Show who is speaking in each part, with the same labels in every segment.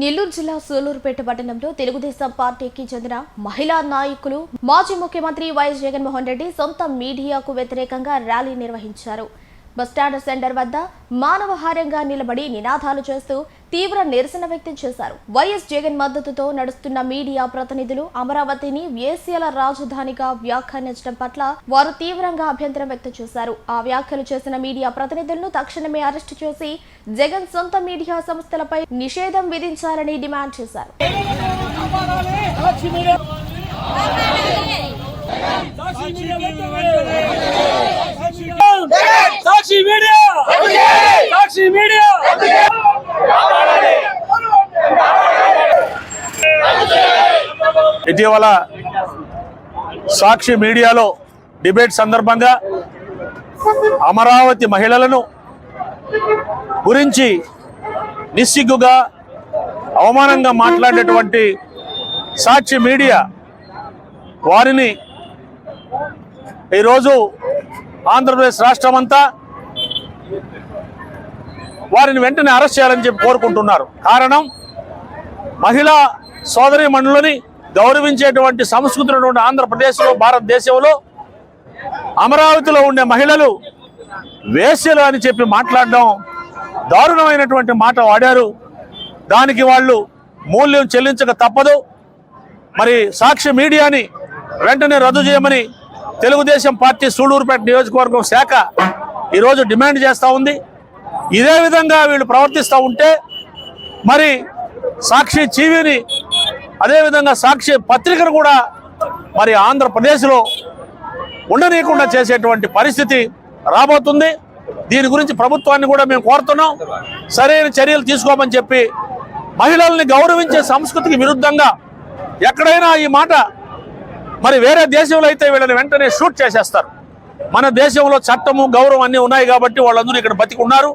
Speaker 1: నెల్లూరు జిల్లా సూలూరుపేట పట్టణంలో తెలుగుదేశం పార్టీకి చెందిన మహిళా నాయకులు మాజీ ముఖ్యమంత్రి వైఎస్ జగన్మోహన్ రెడ్డి సొంత మీడియాకు వ్యతిరేకంగా ర్యాలీ నిర్వహించారు. బస్టాండ్ సెంటర్ వద్ద మానవహారంగా నిలబడి నినాదాలు చేస్తూ తీవ్ర నిరసన వ్యక్తం చేశారు. వైఎస్ జగన్ మద్దతుతో నడుస్తున్న మీడియా ప్రతినిధులు అమరావతిని ఏసీల రాజధానిగా వ్యాఖ్యానించడం పట్ల వారు తీవ్రంగా అభ్యంతరం వ్యక్తం చేశారు. ఆ వ్యాఖ్యలు చేసిన మీడియా ప్రతినిధులను తక్షణమే అరెస్టు చేసి జగన్ సొంత మీడియా సంస్థలపై నిషేధం విధించాలని డిమాండ్ చేశారు.
Speaker 2: Sakshi media Sakshi media! Sakshi media! Media
Speaker 3: ఇటీవల సాక్షి మీడియాలో డిబేట్ సందర్భంగా అమరావతి మహిళలను గురించి నిస్సిగ్గుగా అవమానంగా మాట్లాడేటువంటి సాక్షి మీడియా వారిని ఈరోజు ఆంధ్రప్రదేశ్ రాష్ట్రమంతా వారిని వెంటనే అరెస్ట్ చేయాలని చెప్పి కోరుకుంటున్నారు. కారణం మహిళా సోదరి మండలిని గౌరవించేటువంటి సంస్కృతి ఉన్నటువంటి ఆంధ్రప్రదేశ్లో భారతదేశంలో అమరావతిలో ఉండే మహిళలు వేశ్యలు అని చెప్పి మాట్లాడడం దారుణమైనటువంటి మాట వాడారు. దానికి వాళ్ళు మూల్యం చెల్లించక తప్పదు. మరి సాక్షి మీడియాని వెంటనే రద్దు చేయమని తెలుగుదేశం పార్టీ సూళ్ళూరుపేట నియోజకవర్గం శాఖ ఈరోజు డిమాండ్ చేస్తూ ఉంది. ఇదే విధంగా వీళ్ళు ప్రవర్తిస్తూ ఉంటే మరి సాక్షి టీవీని అదేవిధంగా సాక్షి పత్రికను కూడా మరి ఆంధ్రప్రదేశ్లో ఉండనీయకుండా చేసేటువంటి పరిస్థితి రాబోతుంది. దీని గురించి ప్రభుత్వాన్ని కూడా మేము కోరుతున్నాం. సరైన చర్యలు తీసుకోమని చెప్పి మహిళల్ని గౌరవించే సంస్కృతికి విరుద్ధంగా ఎక్కడైనా ఈ మాట మరి వేరే దేశంలో అయితే వీళ్ళని వెంటనే షూట్ చేసేస్తారు. మన దేశంలో చట్టము గౌరవం అన్నీ ఉన్నాయి కాబట్టి వాళ్ళందరూ ఇక్కడ బతికి ఉన్నారు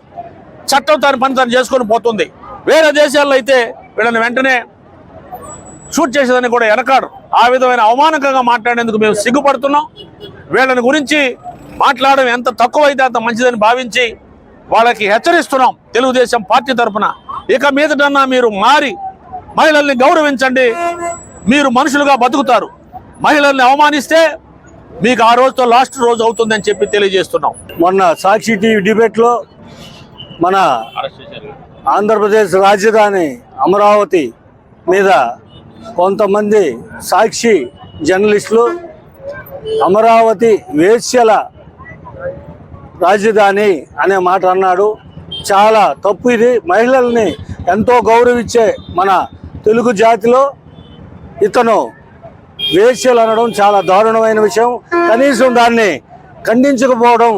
Speaker 3: చట్టం తన పని తను చేసుకొని పోతుంది. వేరే దేశాల్లో అయితే వీళ్ళని వెంటనే షూట్ చేసేదని కూడా వెనకాడు. ఆ విధమైన అవమానకంగా మాట్లాడేందుకు మేము సిగ్గుపడుతున్నాం. వీళ్ళని గురించి మాట్లాడడం ఎంత తక్కువైతే అంత మంచిదని భావించి వాళ్ళకి హెచ్చరిస్తున్నాం తెలుగుదేశం పార్టీ తరఫున ఇక మీదటన్నా మీరు మారి మహిళల్ని గౌరవించండి. మీరు మనుషులుగా బతుకుతారు. మహిళల్ని అవమానిస్తే మీకు ఆ రోజుతో లాస్ట్ రోజు అవుతుందని చెప్పి తెలియజేస్తున్నాం.
Speaker 4: మొన్న సాక్షి టీవీ డిబేట్లో మన ఆంధ్రప్రదేశ్ రాజధాని అమరావతి మీద కొంతమంది సాక్షి జర్నలిస్టులు అమరావతి వేశ్యల రాజధాని అనే మాట అన్నాడు. చాలా తప్పు ఇది. మహిళల్ని ఎంతో గౌరవించే మన తెలుగు జాతిలో ఇతను వేశ్యలు అనడం చాలా దారుణమైన విషయం. కనీసం దాన్ని ఖండించకపోవడం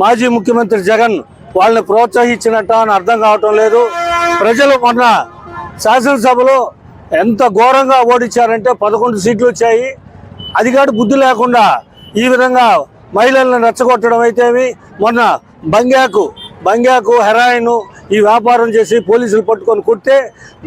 Speaker 4: మాజీ ముఖ్యమంత్రి జగన్ వాళ్ళని ప్రోత్సహించినట్ట అని అర్థం కావటం లేదు. ప్రజలు మొన్న శాసనసభలో ఎంత ఘోరంగా ఓడించారంటే పదకొండు సీట్లు వచ్చాయి. అది కాదు బుద్ధి లేకుండా ఈ విధంగా మహిళలను రెచ్చగొట్టడం అయితేమి? మొన్న బంగ్యాకు బంగ్యాకు హెరాయిన్ ఈ వ్యాపారం చేసి పోలీసులు పట్టుకొని కుట్టే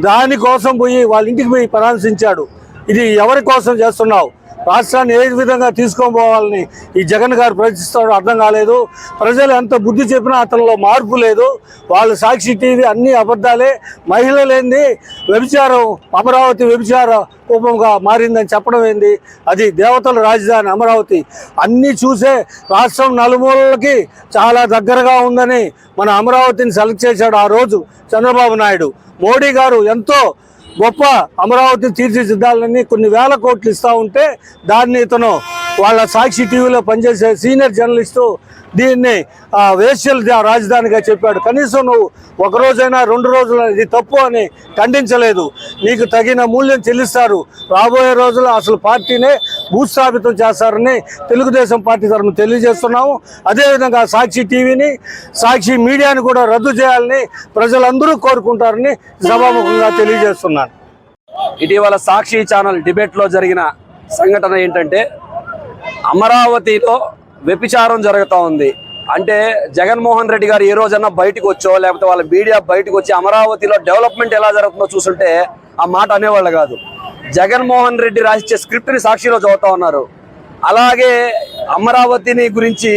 Speaker 4: దానికోసం పోయి వాళ్ళ ఇంటికి పోయి పరామర్శించాడు. ఇది ఎవరి కోసం చేస్తున్నావు? రాష్ట్రాన్ని ఏ విధంగా తీసుకొని పోవాలని ఈ జగన్ గారు ప్రశ్నిస్తాడో అర్థం కాలేదు. ప్రజలు ఎంత బుద్ధి చెప్పినా అతనిలో మార్పు లేదు. వాళ్ళు సాక్షి టీవీ అన్ని అబద్ధాలే. మహిళలేంది వ్యభిచారం అమరావతి వ్యభిచార కూపంగా మారిందని చెప్పడం ఏంది? అది దేవతల రాజధాని అమరావతి. అన్నీ చూసే రాష్ట్రం నలుమూలలకి చాలా దగ్గరగా ఉందని మన అమరావతిని సెలెక్ట్ చేశాడు ఆ రోజు చంద్రబాబు నాయుడు. మోడీ గారు ఎంతో గొప్ప అమరావతి తీర్చిదిద్దాలని కొన్ని వేల కోట్లు ఇస్తా ఉంటే దాన్ని ఇతను వాళ్ళ సాక్షి టీవీలో పనిచేసే సీనియర్ జర్నలిస్టు దీన్ని ఆ, వేశ్యల రాజధానిగా చెప్పాడు. కనీసం నువ్వు ఒక రోజైనా రెండు రోజులు ఇది తప్పు అని ఖండించలేదు. నీకు తగిన మూల్యం చెల్లిస్తారు. రాబోయే రోజుల్లో అసలు పార్టీనే భూస్థాపితం చేస్తారని తెలుగుదేశం పార్టీ తరఫున తెలియజేస్తున్నాము. అదేవిధంగా సాక్షి టీవీని సాక్షి మీడియాని కూడా రద్దు చేయాలని ప్రజలందరూ కోరుకుంటారని సభాముఖంగా తెలియజేస్తున్నాను.
Speaker 5: ఇటీవల సాక్షి ఛానల్ డిబేట్లో జరిగిన సంఘటన ఏంటంటే అమరావతిలో వ్యభిచారం జరుగుతూ ఉంది. అంటే జగన్మోహన్ రెడ్డి గారు ఏ రోజన్నా బయటకు వచ్చో లేకపోతే వాళ్ళ మీడియా బయటకు వచ్చి అమరావతిలో డెవలప్మెంట్ ఎలా జరుగుతుందో చూస్తుంటే ఆ మాట అనేవాళ్ళు కాదు. జగన్మోహన్ రెడ్డి రాసిచ్చే స్క్రిప్ట్ని సాక్షిలో చదువుతా ఉన్నారు. అలాగే అమరావతిని గురించి